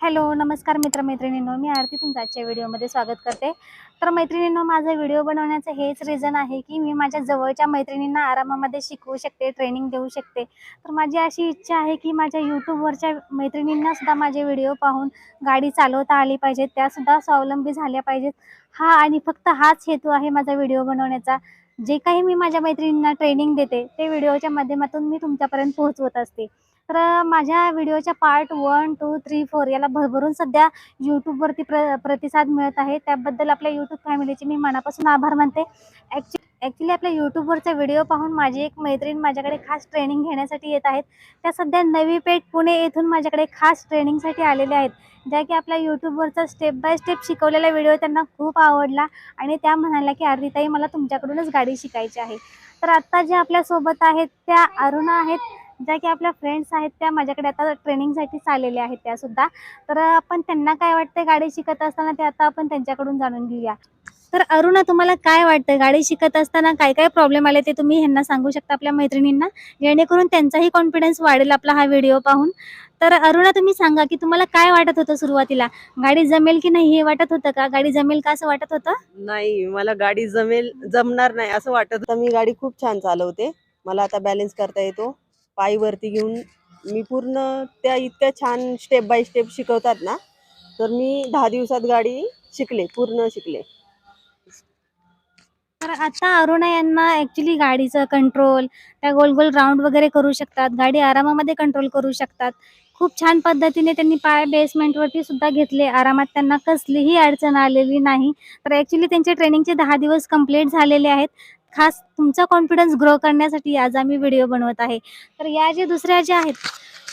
Hello नमस्कार मित्रमैत्रिणींनो. मी आरती तुमचं आजच्या व्हिडिओमध्ये स्वागत करते. तर मैत्रिणींनो माझा व्हिडिओ बनवण्याचं हेच रिझन आहे की मी माझ्या जवळच्या मैत्रिणींना आरामामध्ये शिकवू शकते ट्रेनिंग देऊ शकते. तर माझी अशी इच्छा आहे की माझ्या यूट्यूबवरच्या मैत्रिणींनासुद्धा माझे व्हिडिओ पाहून गाडी चालवता आली पाहिजे त्यासुद्धा स्वावलंबी झाल्या पाहिजेत. हा आणि फक्त हाच हेतू आहे माझा व्हिडिओ बनवण्याचा. जे काही मी माझ्या मैत्रिणींना ट्रेनिंग देते ते व्हिडिओच्या माध्यमातून मी तुमच्यापर्यंत पोहोचवत असते. तर माझ्या व्हिडिओच्या part one two three four याला भरभरून सध्या यूट्यूबवरती प्र प्रतिसाद मिळत आहे. त्याबद्दल आपल्या यूट्यूब फॅमिलीचे मी मनापासून आभार मानते. ॲक्च्यु ॲक्च्युली आपल्या यूट्यूबवरचा व्हिडिओ पाहून माझी एक मैत्रीण माझ्याकडे खास ट्रेनिंग घेण्यासाठी येत आहेत. त्या सध्या नवी पेठ पुणे येथून माझ्याकडे खास ट्रेनिंगसाठी आलेल्या आहेत. ज्या की आपल्या यूट्यूबवरचा स्टेप बाय स्टेप शिकवलेला व्हिडिओ त्यांना खूप आवडला आणि त्या म्हणाल्या की आरतीताई मला तुमच्याकडूनच गाडी शिकायची आहे. तर आत्ता ज्या आपल्यासोबत आहेत त्या अरुणा आहेत. ज्या की आपल्या फ्रेंड्स आहेत त्या माझ्याकडे आता ट्रेनिंगसाठीच आलेल्या आहेत त्यासुद्धा तर आपण त्यांना काय वाटतं गाडी शिकत असताना ते आता आपण त्यांच्याकडून जाणून घेऊया. तर अरुणा तुम्हाला काय वाटतं गाडी शिकत असताना काय काय प्रॉब्लेम आले ते तुम्ही ह्यांना सांगू शकता आपल्या मैत्रिणींना? जेणेकरून त्यांचाही कॉन्फिडन्स वाढेल आपला हा व्हिडिओ पाहून. तर अरुणा तुम्ही सांगा की तुम्हाला काय वाटत होतं सुरुवातीला? गाडी जमेल की नाही हे वाटत होतं का? गाडी जमेल का असं वाटत होतं? नाही मला गाडी जमेल जमणार नाही असं वाटत होतं. मी गाडी खूप छान चालवते. मला आता बॅलन्स करता येतो. पायीवरती घेऊन मी पूर्ण त्या इतक्या छान स्टेप बाय स्टेप शिकवतात ना तर मी दहा दिवसात गाडी शिकले पूर्ण शिकले. तर आता अरुणा यांना ऍक्च्युली गाडीचं कंट्रोल त्या गोल गोल राऊंड वगैरे करू शकतात गाडी आरामामध्ये कंट्रोल करू शकतात. खूप छान पद्धतीने त्यांनी पाय बेसमेंटवरती सुद्धा घेतले आरामात त्यांना कसलीही अडचण आलेली नाही. तर ॲक्च्युली त्यांचे ट्रेनिंगचे दहा दिवस कंप्लीट झालेले आहेत. खास तुमचा कॉन्फिडन्स ग्रो करण्यासाठी आज आम्ही व्हिडिओ बनवत आहे. तर या जे दुसऱ्या ज्या आहेत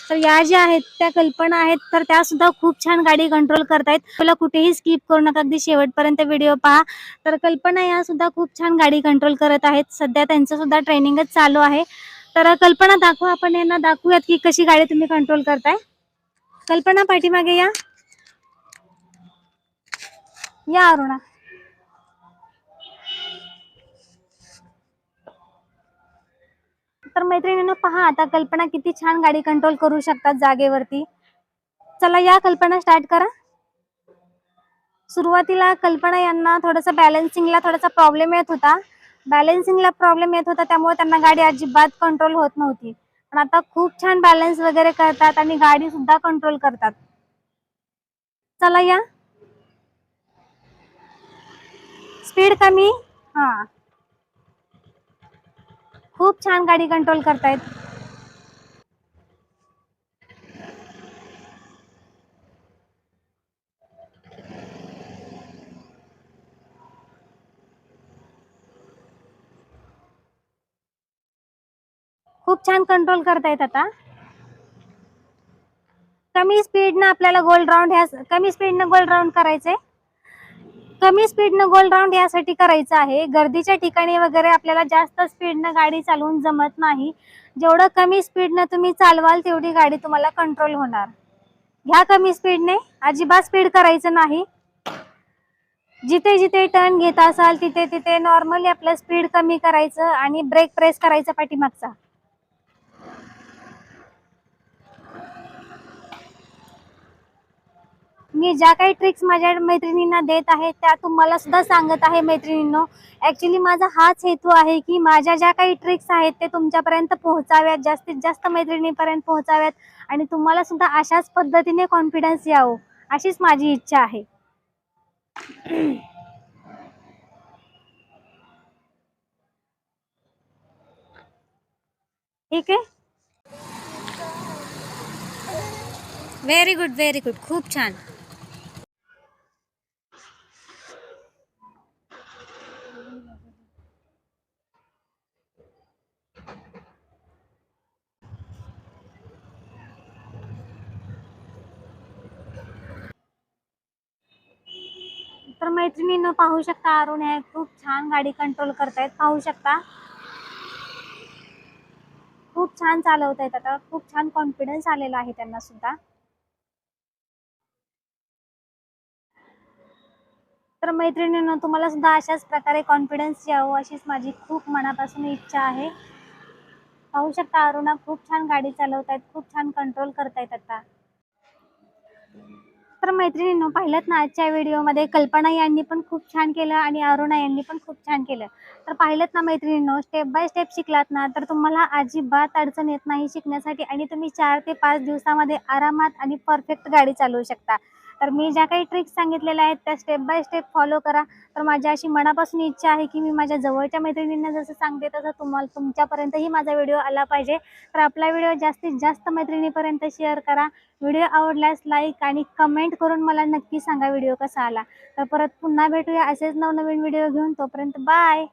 तर या ज्या आहेत त्या कल्पना आहेत तर त्या सुद्धा खूप छान गाडी कंट्रोल करतायत. तुला कुठेही स्किप करू नका अगदी शेवटपर्यंत व्हिडिओ पहा. तर कल्पना या सुद्धा खूप छान गाडी कंट्रोल करत आहेत. सध्या त्यांचं सुद्धा ट्रेनिंगच चालू आहे. तर कल्पना दाखवा आपण यांना दाखवूयात की कशी गाडी तुम्ही कंट्रोल करताय. कल्पना पाठीमागे या. या अरुणा. तर मैत्रिणींनो पहा आता कल्पना किती छान गाडी कंट्रोल करू शकतात जागेवरती. चला या कल्पना स्टार्ट करा. सुरुवातीला कल्पना यांना थोडंसं बॅलन्सिंगला थोडासा प्रॉब्लेम येत होता. बॅलन्सिंगला प्रॉब्लेम येत होता त्यामुळे त्यांना गाडी अजिबात कंट्रोल होत नव्हती. पण आता खूप छान बॅलन्स वगैरे करतात आणि गाडी सुद्धा कंट्रोल करतात. चला या. स्पीड कमी? हा. खूप छान गाडी कंट्रोल करतायत. खूप छान कंट्रोल करतायत आता. कमी स्पीडनं आपल्याला गोल राऊंड ह्या कमी स्पीडनं गोल राऊंड करायचंय. कमी स्पीडनं गोल राऊंड यासाठी करायचं आहे. गर्दीच्या ठिकाणी वगैरे आपल्याला जास्त स्पीडनं गाडी चालवून जमत नाही. जेवढं कमी स्पीडनं तुम्ही चालवाल तेवढी गाडी तुम्हाला कंट्रोल होणार. ह्या कमी स्पीडने अजिबात स्पीड करायचं नाही. जिथे जिथे टर्न घेत असाल तिथे तिथे नॉर्मली आपलं स्पीड कमी करायचं आणि ब्रेक प्रेस करायचा पाठीमागचा. मी ज्या काही ट्रिक्स माझ्या मैत्रिणींना देत आहे त्या तुम्हाला सुद्धा सांगत आहे मैत्रिणींनो. ॲक्च्युली माझा हाच हेतू आहे की माझ्या ज्या काही ट्रिक्स आहेत ते तुमच्यापर्यंत पोहोचाव्यात जास्तीत जास्त मैत्रिणीपर्यंत पोहोचाव्यात आणि तुम्हाला सुद्धा अशाच पद्धतीने कॉन्फिडन्स यावं अशीच माझी इच्छा आहे. ठीक आहे? व्हेरी गुड व्हेरी गुड खूप छान तर मैत्रिणींनो पाहू शकता अरुण हे खूप छान गाडी कंट्रोल करतायत. पाहू शकता. खूप छान चालवत आहेत आता. खूप छान कॉन्फिडन्स आलेला आहे त्यांना सुद्धा. तर मैत्रिणींनो तुम्हाला सुद्धा अशाच प्रकारे कॉन्फिडन्स यावं अशीच माझी खूप मनापासून इच्छा आहे. पाहू शकता अरुणा खूप छान गाडी चालवत आहेत खूप छान कंट्रोल करतायत आता. तर मैत्रिणींनो पाहिलं ना आजच्या व्हिडिओमध्ये कल्पना यांनी पण खूप छान केलं आणि अरुणा यांनी पण खूप छान केलं. तर पाहिलं ना मैत्रिणींनो स्टेप बाय स्टेप शिकलात ना तर तुम्हाला अजिबात अडचण येत नाही शिकण्यासाठी आणि तुम्ही चार ते पाच दिवसामध्ये आरामात आणि परफेक्ट गाडी चालवू शकता. तर मी ज्या काही ट्रिक्स सांगितलेल्या आहेत त्या स्टेप बाय स्टेप फॉलो करा. तर माझ्या अशी मनापासून इच्छा आहे की मी माझ्या जवळच्या मैत्रिणींना जसं सांगते तसं तुम्हाला तुमच्यापर्यंतही माझा व्हिडिओ आला पाहिजे. तर आपला व्हिडिओ जास्तीत जास्त मैत्रिणीपर्यंत शेअर करा. व्हिडिओ आवडल्यास लाईक आणि कमेंट करून मला नक्की सांगा व्हिडिओ कसा आला. तर परत पुन्हा भेटूया असेच नवनवीन व्हिडिओ घेऊन. तोपर्यंत बाय